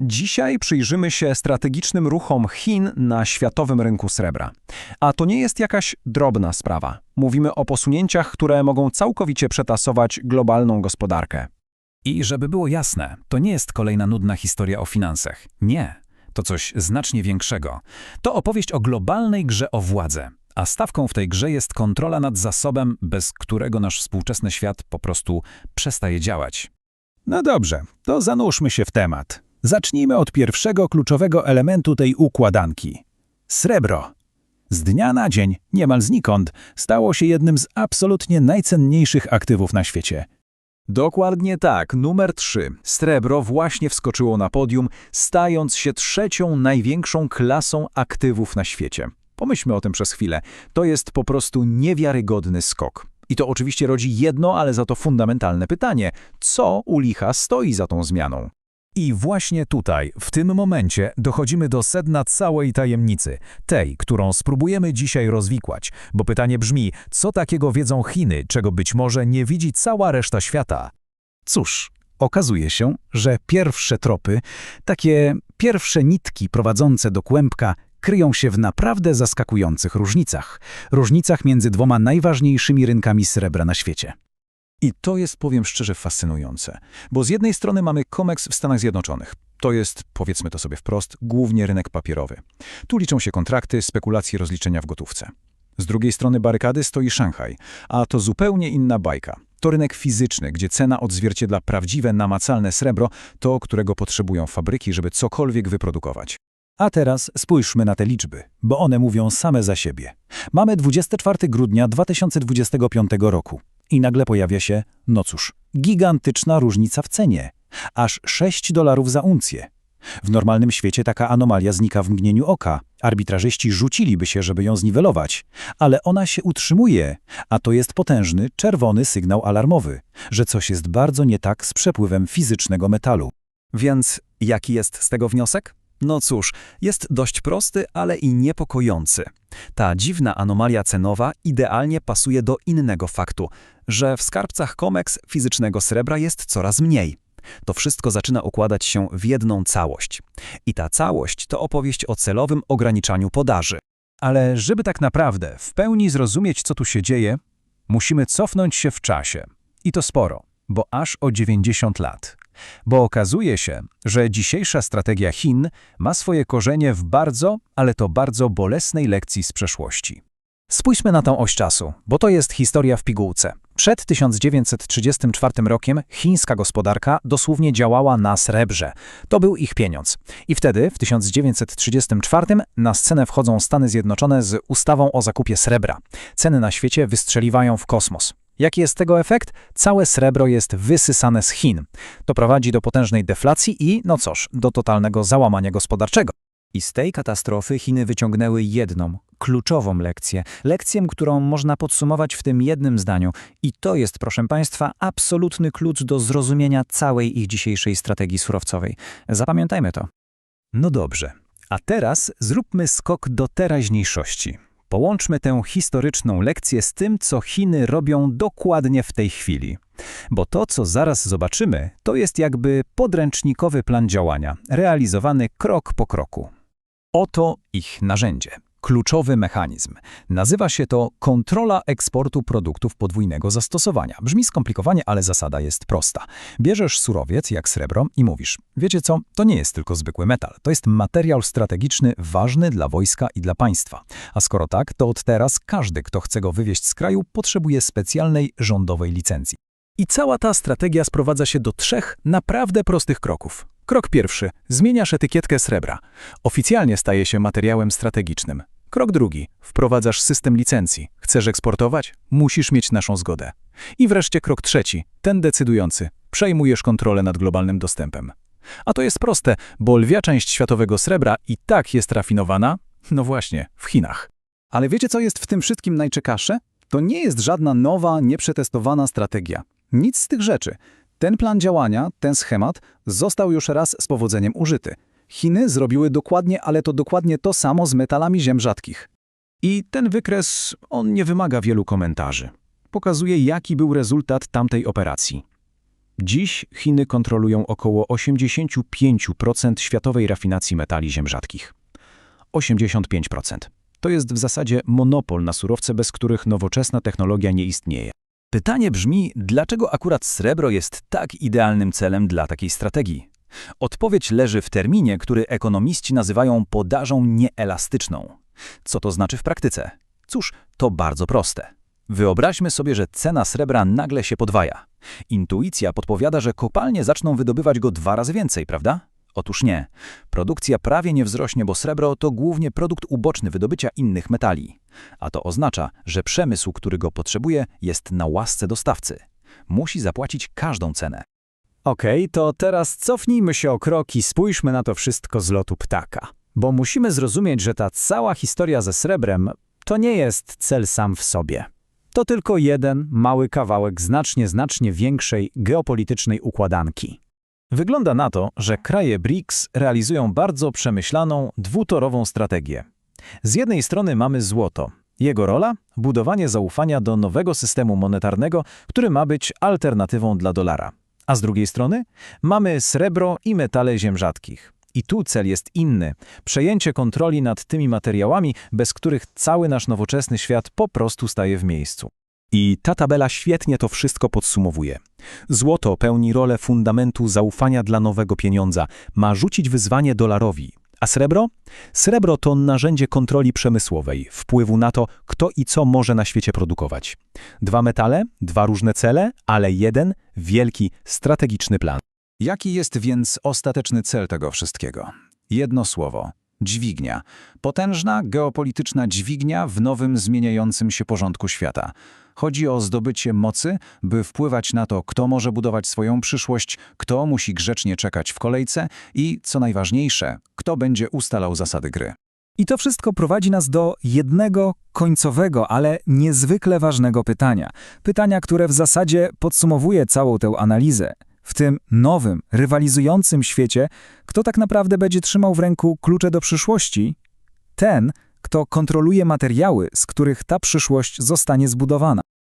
Dzisiaj przyjrzymy się strategicznym ruchom Chin na światowym rynku srebra. A to nie jest jakaś drobna sprawa. Mówimy o posunięciach, które mogą całkowicie przetasować globalną gospodarkę. I żeby było jasne, to nie jest kolejna nudna historia o finansach. Nie, to coś znacznie większego. To opowieść o globalnej grze o władzę. A stawką w tej grze jest kontrola nad zasobem, bez którego nasz współczesny świat po prostu przestaje działać. No dobrze, to zanurzmy się w temat. Zacznijmy od pierwszego kluczowego elementu tej układanki. Srebro. Z dnia na dzień, niemal znikąd, stało się jednym z absolutnie najcenniejszych aktywów na świecie. Dokładnie tak, numer 3. Srebro właśnie wskoczyło na podium, stając się trzecią największą klasą aktywów na świecie. Pomyślmy o tym przez chwilę. To jest po prostu niewiarygodny skok. I to oczywiście rodzi jedno, ale za to fundamentalne pytanie. Co u licha stoi za tą zmianą? I właśnie tutaj, w tym momencie, dochodzimy do sedna całej tajemnicy, tej, którą spróbujemy dzisiaj rozwikłać, bo pytanie brzmi, co takiego wiedzą Chiny, czego być może nie widzi cała reszta świata? Cóż, okazuje się, że pierwsze tropy, takie pierwsze nitki prowadzące do kłębka, kryją się w naprawdę zaskakujących różnicach. Różnicach między dwoma najważniejszymi rynkami srebra na świecie. I to jest, powiem szczerze, fascynujące. Bo z jednej strony mamy COMEX w Stanach Zjednoczonych. To jest, powiedzmy to sobie wprost, głównie rynek papierowy. Tu liczą się kontrakty, spekulacje, rozliczenia w gotówce. Z drugiej strony barykady stoi Szanghaj, a to zupełnie inna bajka. To rynek fizyczny, gdzie cena odzwierciedla prawdziwe, namacalne srebro, to, którego potrzebują fabryki, żeby cokolwiek wyprodukować. A teraz spójrzmy na te liczby, bo one mówią same za siebie. Mamy 24 grudnia 2025 roku i nagle pojawia się, no cóż, gigantyczna różnica w cenie. Aż 6 dolarów za uncję. W normalnym świecie taka anomalia znika w mgnieniu oka. Arbitrażyści rzuciliby się, żeby ją zniwelować. Ale ona się utrzymuje, a to jest potężny, czerwony sygnał alarmowy, że coś jest bardzo nie tak z przepływem fizycznego metalu. Więc jaki jest z tego wniosek? No cóż, jest dość prosty, ale i niepokojący. Ta dziwna anomalia cenowa idealnie pasuje do innego faktu, że w skarbcach COMEX fizycznego srebra jest coraz mniej. To wszystko zaczyna układać się w jedną całość. I ta całość to opowieść o celowym ograniczaniu podaży. Ale żeby tak naprawdę w pełni zrozumieć, co tu się dzieje, musimy cofnąć się w czasie. I to sporo, bo aż o 90 lat. Bo okazuje się, że dzisiejsza strategia Chin ma swoje korzenie w bardzo, ale to bardzo bolesnej lekcji z przeszłości. Spójrzmy na tą oś czasu, bo to jest historia w pigułce. Przed 1934 rokiem chińska gospodarka dosłownie działała na srebrze. To był ich pieniądz. I wtedy, w 1934, na scenę wchodzą Stany Zjednoczone z ustawą o zakupie srebra. Ceny na świecie wystrzeliwają w kosmos. Jaki jest tego efekt? Całe srebro jest wysysane z Chin. To prowadzi do potężnej deflacji i, no cóż, do totalnego załamania gospodarczego. I z tej katastrofy Chiny wyciągnęły jedną, kluczową lekcję. Lekcję, którą można podsumować w tym jednym zdaniu. I to jest, proszę Państwa, absolutny klucz do zrozumienia całej ich dzisiejszej strategii surowcowej. Zapamiętajmy to. No dobrze, a teraz zróbmy skok do teraźniejszości. Połączmy tę historyczną lekcję z tym, co Chiny robią dokładnie w tej chwili. Bo to, co zaraz zobaczymy, to jest jakby podręcznikowy plan działania, realizowany krok po kroku. Oto ich narzędzie. Kluczowy mechanizm. Nazywa się to kontrola eksportu produktów podwójnego zastosowania. Brzmi skomplikowanie, ale zasada jest prosta. Bierzesz surowiec, jak srebro, i mówisz: Wiecie co, to nie jest tylko zwykły metal, to jest materiał strategiczny ważny dla wojska i dla państwa. A skoro tak, to od teraz każdy, kto chce go wywieźć z kraju, potrzebuje specjalnej rządowej licencji. I cała ta strategia sprowadza się do trzech naprawdę prostych kroków. Krok pierwszy. Zmieniasz etykietkę srebra. Oficjalnie staje się materiałem strategicznym. Krok drugi. Wprowadzasz system licencji. Chcesz eksportować? Musisz mieć naszą zgodę. I wreszcie krok trzeci, ten decydujący. Przejmujesz kontrolę nad globalnym dostępem. A to jest proste, bo lwia część światowego srebra i tak jest rafinowana, no właśnie, w Chinach. Ale wiecie, co jest w tym wszystkim najciekawsze? To nie jest żadna nowa, nieprzetestowana strategia. Nic z tych rzeczy. Ten plan działania, ten schemat został już raz z powodzeniem użyty. Chiny zrobiły dokładnie, ale to dokładnie to samo z metalami ziem rzadkich. I ten wykres, on nie wymaga wielu komentarzy. Pokazuje, jaki był rezultat tamtej operacji. Dziś Chiny kontrolują około 85% światowej rafinacji metali ziem rzadkich. 85%. To jest w zasadzie monopol na surowce, bez których nowoczesna technologia nie istnieje. Pytanie brzmi, dlaczego akurat srebro jest tak idealnym celem dla takiej strategii? Odpowiedź leży w terminie, który ekonomiści nazywają podażą nieelastyczną. Co to znaczy w praktyce? Cóż, to bardzo proste. Wyobraźmy sobie, że cena srebra nagle się podwaja. Intuicja podpowiada, że kopalnie zaczną wydobywać go dwa razy więcej, prawda? Otóż nie. Produkcja prawie nie wzrośnie, bo srebro to głównie produkt uboczny wydobycia innych metali. A to oznacza, że przemysł, który go potrzebuje, jest na łasce dostawcy. Musi zapłacić każdą cenę. Okej, to teraz cofnijmy się o krok i spójrzmy na to wszystko z lotu ptaka. Bo musimy zrozumieć, że ta cała historia ze srebrem to nie jest cel sam w sobie. To tylko jeden mały kawałek znacznie, znacznie większej geopolitycznej układanki. Wygląda na to, że kraje BRICS realizują bardzo przemyślaną, dwutorową strategię. Z jednej strony mamy złoto. Jego rola? Budowanie zaufania do nowego systemu monetarnego, który ma być alternatywą dla dolara. A z drugiej strony mamy srebro i metale ziem rzadkich. I tu cel jest inny – przejęcie kontroli nad tymi materiałami, bez których cały nasz nowoczesny świat po prostu staje w miejscu. I ta tabela świetnie to wszystko podsumowuje. Złoto pełni rolę fundamentu zaufania dla nowego pieniądza, ma rzucić wyzwanie dolarowi. A srebro? Srebro to narzędzie kontroli przemysłowej, wpływu na to, kto i co może na świecie produkować. Dwa metale, dwa różne cele, ale jeden wielki, strategiczny plan. Jaki jest więc ostateczny cel tego wszystkiego? Jedno słowo dźwignia. Potężna geopolityczna dźwignia w nowym, zmieniającym się porządku świata. Chodzi o zdobycie mocy, by wpływać na to, kto może budować swoją przyszłość, kto musi grzecznie czekać w kolejce i, co najważniejsze, kto będzie ustalał zasady gry. I to wszystko prowadzi nas do jednego końcowego, ale niezwykle ważnego pytania. Pytania, które w zasadzie podsumowuje całą tę analizę. W tym nowym, rywalizującym świecie, kto tak naprawdę będzie trzymał w ręku klucze do przyszłości? Ten, kto kontroluje materiały, z których ta przyszłość zostanie zbudowana.